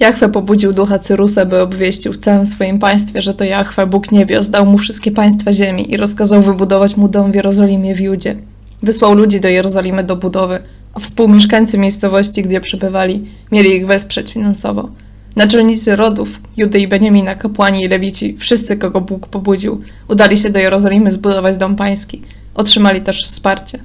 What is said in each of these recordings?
Jachwę pobudził ducha Cyrusa, by obwieścił w całym swoim państwie, że to Jachwę, Bóg niebios, dał mu wszystkie państwa ziemi i rozkazał wybudować mu dom w Jerozolimie w Judzie. Wysłał ludzi do Jerozolimy do budowy, a współmieszkańcy miejscowości, gdzie przebywali, mieli ich wesprzeć finansowo. Naczelnicy rodów, Judy i Beniamina, kapłani i lewici, wszyscy, kogo Bóg pobudził, udali się do Jerozolimy zbudować dom pański. Otrzymali też wsparcie.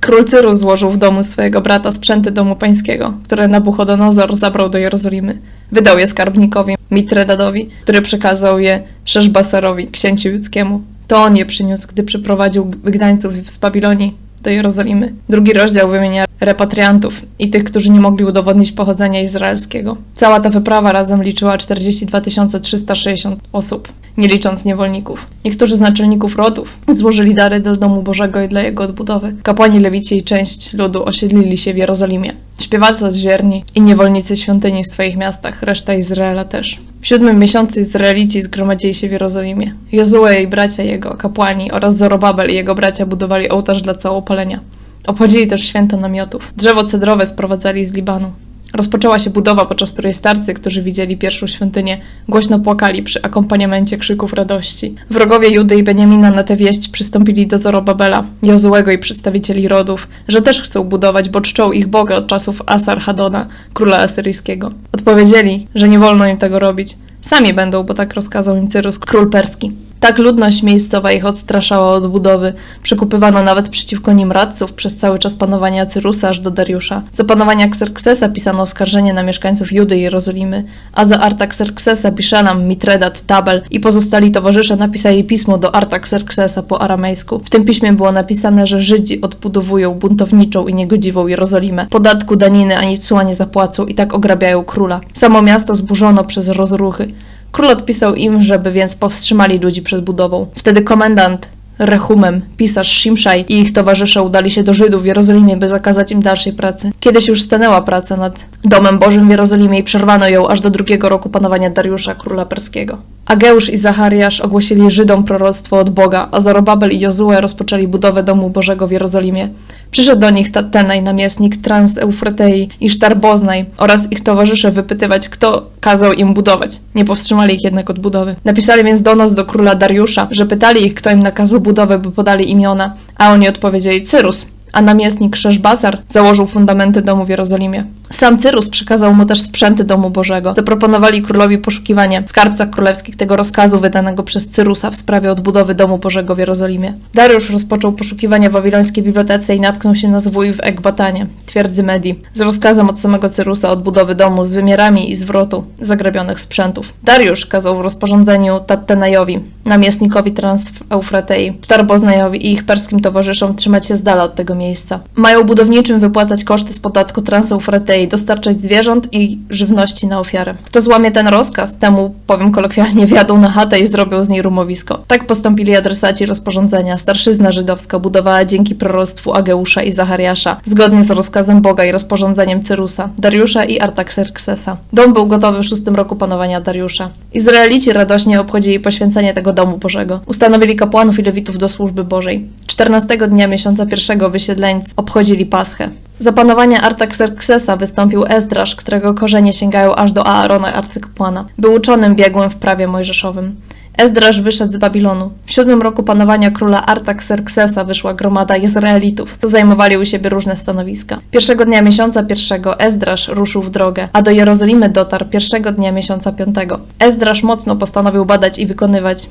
Król Cyrus złożył w domu swojego brata sprzęty domu pańskiego, które Nabuchodonozor zabrał do Jerozolimy. Wydał je skarbnikowi Mitredadowi, który przekazał je Szeszbasarowi, księciu judzkiemu. To on je przyniósł, gdy przyprowadził wygnańców z Babilonii do Jerozolimy. Drugi rozdział wymienia repatriantów i tych, którzy nie mogli udowodnić pochodzenia izraelskiego. Cała ta wyprawa razem liczyła 42 360 osób, nie licząc niewolników. Niektórzy z naczelników rodów złożyli dary do domu Bożego i dla jego odbudowy. Kapłani lewici i część ludu osiedlili się w Jerozolimie. Śpiewacy odźwierni i niewolnicy świątyni w swoich miastach, reszta Izraela też. W siódmym miesiącu Izraelici zgromadzili się w Jerozolimie. Jozue i bracia jego, kapłani oraz Zorobabel i jego bracia budowali ołtarz dla całopalenia. Obchodzili też święto namiotów. Drzewo cedrowe sprowadzali z Libanu. Rozpoczęła się budowa, podczas której starcy, którzy widzieli pierwszą świątynię, głośno płakali przy akompaniamencie krzyków radości. Wrogowie Judy i Beniamina na tę wieść przystąpili do Zorobabela, Jozułego i przedstawicieli rodów, że też chcą budować, bo czczą ich Boga od czasów Asar-Hadona, króla asyryjskiego. Odpowiedzieli, że nie wolno im tego robić. Sami będą, bo tak rozkazał im Cyrus, król perski. Tak ludność miejscowa ich odstraszała od budowy. Przekupywano nawet przeciwko nim radców przez cały czas panowania Cyrusa aż do Dariusza. Za panowania Xerxesa pisano oskarżenie na mieszkańców Judy i Jerozolimy, a za Artaxerxesa Bishalam, Mitredat, Tabel i pozostali towarzysze napisali pismo do Artaxerxesa po aramejsku. W tym piśmie było napisane, że Żydzi odbudowują buntowniczą i niegodziwą Jerozolimę. Podatku, daniny ani cła nie zapłacą i tak ograbiają króla. Samo miasto zburzono przez rozruchy. Król odpisał im, żeby więc powstrzymali ludzi przed budową. Wtedy komendant Rehumem, pisarz Shimszaj i ich towarzysze udali się do Żydów w Jerozolimie, by zakazać im dalszej pracy. Kiedyś już stanęła praca nad Domem Bożym w Jerozolimie i przerwano ją aż do drugiego roku panowania Dariusza, króla perskiego. Ageusz i Zachariasz ogłosili Żydom proroctwo od Boga, a Zorobabel i Jozue rozpoczęli budowę Domu Bożego w Jerozolimie. Przyszedł do nich Tattenaj, namiestnik Trans-Eufretei i Sztarboznaj oraz ich towarzysze wypytywać, kto kazał im budować. Nie powstrzymali ich jednak od budowy. Napisali więc donos do króla Dariusza, że pytali ich, kto im nakazał budowę, by podali imiona, a oni odpowiedzieli Cyrus, a namiestnik Szeszbasar założył fundamenty domu w Jerozolimie. Sam Cyrus przekazał mu też sprzęty domu Bożego. Zaproponowali królowi poszukiwanie w skarbcach królewskich tego rozkazu wydanego przez Cyrusa w sprawie odbudowy domu Bożego w Jerozolimie. Dariusz rozpoczął poszukiwania w babilońskiej bibliotece i natknął się na zwój w Ekbatanie, twierdzy Medii, z rozkazem od samego Cyrusa odbudowy domu z wymiarami i zwrotu zagrabionych sprzętów. Dariusz kazał w rozporządzeniu Tattenajowi, namiestnikowi Trans-Eufratei, Tarboznajowi i ich perskim towarzyszom trzymać się z dala od tego miejsca. Mają budowniczym wypłacać koszty z podatku Trans-Eufratei, dostarczać zwierząt i żywności na ofiarę. Kto złamie ten rozkaz, temu, powiem kolokwialnie, wjadą na chatę i zrobią z niej rumowisko. Tak postąpili adresaci rozporządzenia. Starszyzna żydowska budowała dzięki proroctwu Ageusza i Zachariasza, zgodnie z rozkazem Boga i rozporządzeniem Cyrusa, Dariusza i Artaxerxesa. Dom był gotowy w szóstym roku panowania Dariusza. Izraelici radośnie obchodzili poświęcenie tego domu Bożego. Ustanowili kapłanów i lewitów do służby Bożej. 14 dnia miesiąca pierwszego wysiedleńcy obchodzili Paschę. Za panowania Artaxerxesa wystąpił Ezdrasz, którego korzenie sięgają aż do Aarona arcykapłana. Był uczonym biegłym w prawie mojżeszowym. Ezdrasz wyszedł z Babilonu. W siódmym roku panowania króla Artaxerxesa wyszła gromada Izraelitów. Zajmowali u siebie różne stanowiska. Pierwszego dnia miesiąca pierwszego Ezdrasz ruszył w drogę, a do Jerozolimy dotarł pierwszego dnia miesiąca piątego. Ezdrasz mocno postanowił badać i wykonywać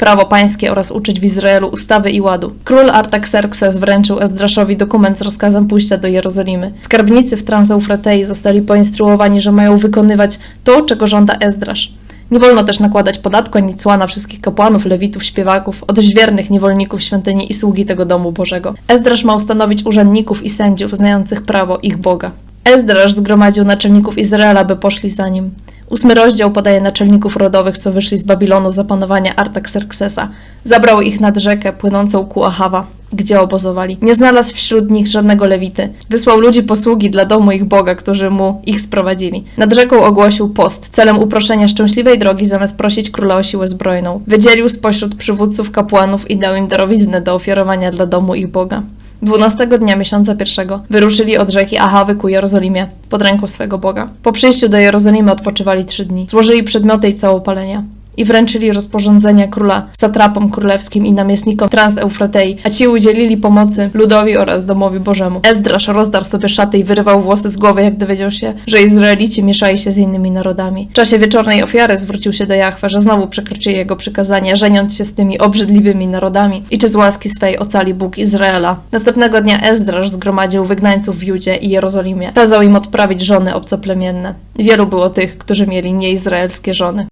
prawo pańskie oraz uczyć w Izraelu ustawy i ładu. Król Artaxerxes wręczył Ezdraszowi dokument z rozkazem pójścia do Jerozolimy. Skarbnicy w Transeufretei zostali poinstruowani, że mają wykonywać to, czego żąda Ezdrasz. Nie wolno też nakładać podatku ani cła na wszystkich kapłanów, lewitów, śpiewaków, odźwiernych niewolników świątyni i sługi tego domu Bożego. Ezdrasz ma ustanowić urzędników i sędziów znających prawo ich Boga. Ezdrasz zgromadził naczelników Izraela, by poszli za nim. Ósmy rozdział podaje naczelników rodowych, co wyszli z Babilonu za panowania Artaxerxesa. Zabrał ich nad rzekę płynącą ku Achawa, gdzie obozowali. Nie znalazł wśród nich żadnego lewity. Wysłał ludzi posługi dla domu ich Boga, którzy mu ich sprowadzili. Nad rzeką ogłosił post, celem uproszenia szczęśliwej drogi, zamiast prosić króla o siłę zbrojną. Wydzielił spośród przywódców kapłanów i dał im darowiznę do ofiarowania dla domu ich Boga. Dwunastego dnia miesiąca pierwszego wyruszyli od rzeki Ahawy ku Jerozolimie pod ręką swego Boga. Po przyjściu do Jerozolimy odpoczywali trzy dni. Złożyli przedmioty i całopalenia i wręczyli rozporządzenia króla satrapom królewskim i namiestnikom Transeufratei, a ci udzielili pomocy ludowi oraz domowi Bożemu. Ezdrasz rozdarł sobie szaty i wyrywał włosy z głowy, jak dowiedział się, że Izraelici mieszali się z innymi narodami. W czasie wieczornej ofiary zwrócił się do Jahwe, że znowu przekroczyli jego przykazania, żeniąc się z tymi obrzydliwymi narodami i czy z łaski swej ocali Bóg Izraela. Następnego dnia Ezdrasz zgromadził wygnańców w Judzie i Jerozolimie. Kazał im odprawić żony obcoplemienne. Wielu było tych, którzy mieli nieizraelskie żony.